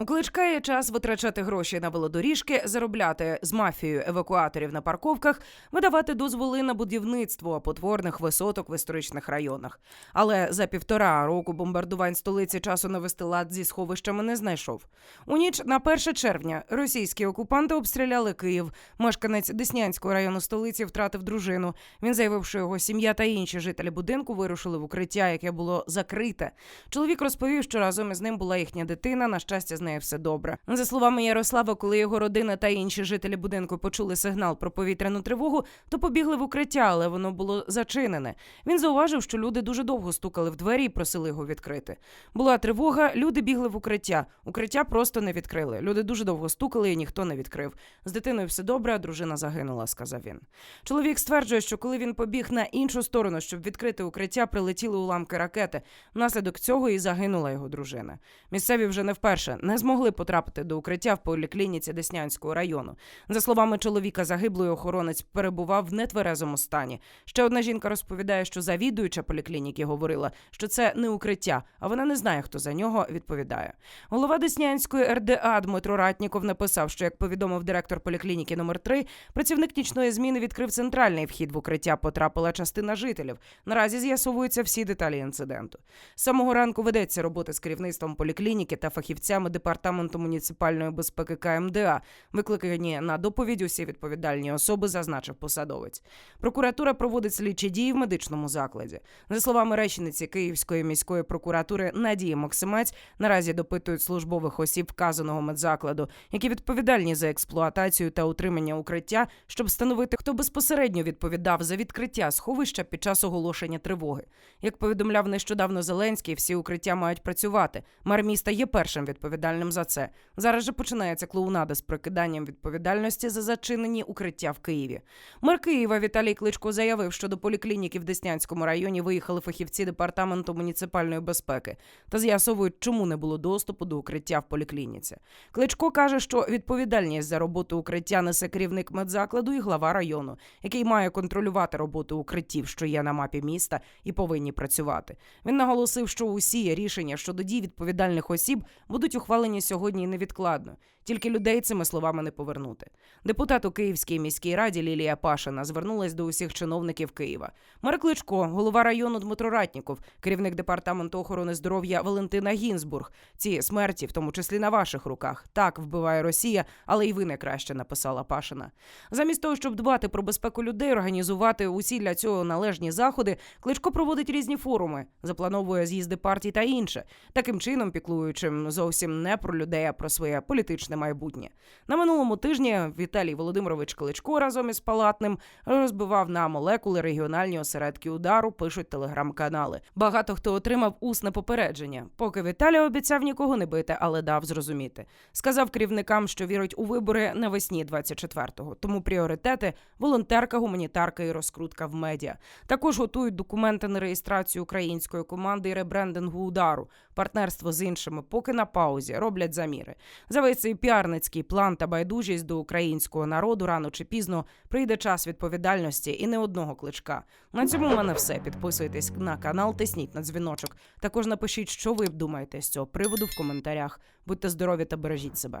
У Кличка є час витрачати гроші на велодоріжки, заробляти з мафією евакуаторів на парковках, видавати дозволи на будівництво потворних висоток в історичних районах. Але за півтора року бомбардувань столиці часу навести лад зі сховищами не знайшов. У ніч на 1 червня російські окупанти обстріляли Київ. Мешканець Деснянського району столиці втратив дружину. Він заявив, що його сім'я та інші жителі будинку вирушили в укриття, яке було закрите. Чоловік розповів, що разом із ним була їхня дитина. На щастя, з нею все добре. За словами Ярослава, коли його родина та інші жителі будинку почули сигнал про повітряну тривогу, то побігли в укриття, але воно було зачинене. Він зауважив, що люди дуже довго стукали в двері і просили його відкрити. Була тривога, люди бігли в укриття. Укриття просто не відкрили. Люди дуже довго стукали, і ніхто не відкрив. З дитиною все добре, а дружина загинула, сказав він. Чоловік стверджує, що коли він побіг на іншу сторону, щоб відкрити укриття, прилетіли уламки ракети. Внаслідок цього і загинула його дружина. Місцеві вже не вперше не змогли потрапити до укриття в поліклініці Деснянського району. За словами чоловіка, загиблий охоронець перебував в нетверезому стані. Ще одна жінка розповідає, що завідуюча поліклініки говорила, що це не укриття, а вона не знає, хто за нього відповідає. Голова Деснянської РДА Дмитро Ратніков написав, що як повідомив директор поліклініки номер 3 працівник нічної зміни відкрив центральний вхід в укриття. Потрапила частина жителів. Наразі з'ясовуються всі деталі інциденту. З самого ранку ведеться робота з керівництвом поліклініки та фахівцями департаменту муніципальної безпеки КМДА. Викликані на доповідь усі відповідальні особи, зазначив посадовець. Прокуратура проводить слідчі дії в медичному закладі. За словами речниці Київської міської прокуратури Надії Максимець, наразі допитують службових осіб вказаного медзакладу, які відповідальні за експлуатацію та утримання укриття, щоб встановити, хто безпосередньо відповідав за відкриття сховища під час оголошення тривоги. Як повідомляв нещодавно Зеленський, всі укриття мають працювати. Мер міста є першим відповідальним за це. Зараз же починається клоунада з прикиданням відповідальності за зачинені укриття в Києві. Мер Києва Віталій Кличко заявив, що до поліклініки в Деснянському районі виїхали фахівці департаменту муніципальної безпеки та з'ясовують, чому не було доступу до укриття в поліклініці. Кличко каже, що відповідальність за роботу укриття несе керівник медзакладу і глава району, який має контролювати роботу укриттів, що є на мапі міста, і повинні працювати. Він наголосив, що усі рішення щодо дій відповідальних осіб будуть ухвалені сьогодні і невідкладно. Тільки людей цими словами не повернути. Депутат у Київській міській раді Лілія Пашина звернулась до усіх чиновників Києва. Мер Кличко, голова району Дмитро Ратніков, керівник департаменту охорони здоров'я Валентина Гінзбург. Ці смерті, в тому числі на ваших руках, так вбиває Росія, але й ви не краще написала Пашина. Замість того, щоб дбати про безпеку людей, організувати усі для цього належні заходи, Кличко проводить різні форуми, заплановує з'їзди партій та інше, таким чином піклуючим зовсім не про людей, а про своє політичне майбутнє. На минулому тижні Віталій Володимирович Кличко разом із Палатним розбивав на молекули регіональні осередки удару, пишуть телеграм-канали. Багато хто отримав усне попередження. Поки Віталій обіцяв нікого не бити, але дав зрозуміти. Сказав керівникам, що вірить у вибори навесні 24-го. Тому пріоритети волонтерка, гуманітарка і розкрутка в медіа. Також готують документи на реєстрацію української команди і ребрендингу удару. Партнерство з іншими, поки на паузі, роблять заміри. За весь цей піарницький план та байдужість до українського народу рано чи пізно прийде час відповідальності і не одного кличка. На цьому в мене все. Підписуйтесь на канал, тисніть на дзвіночок. Також напишіть, що ви думаєте з цього приводу в коментарях. Будьте здорові та бережіть себе.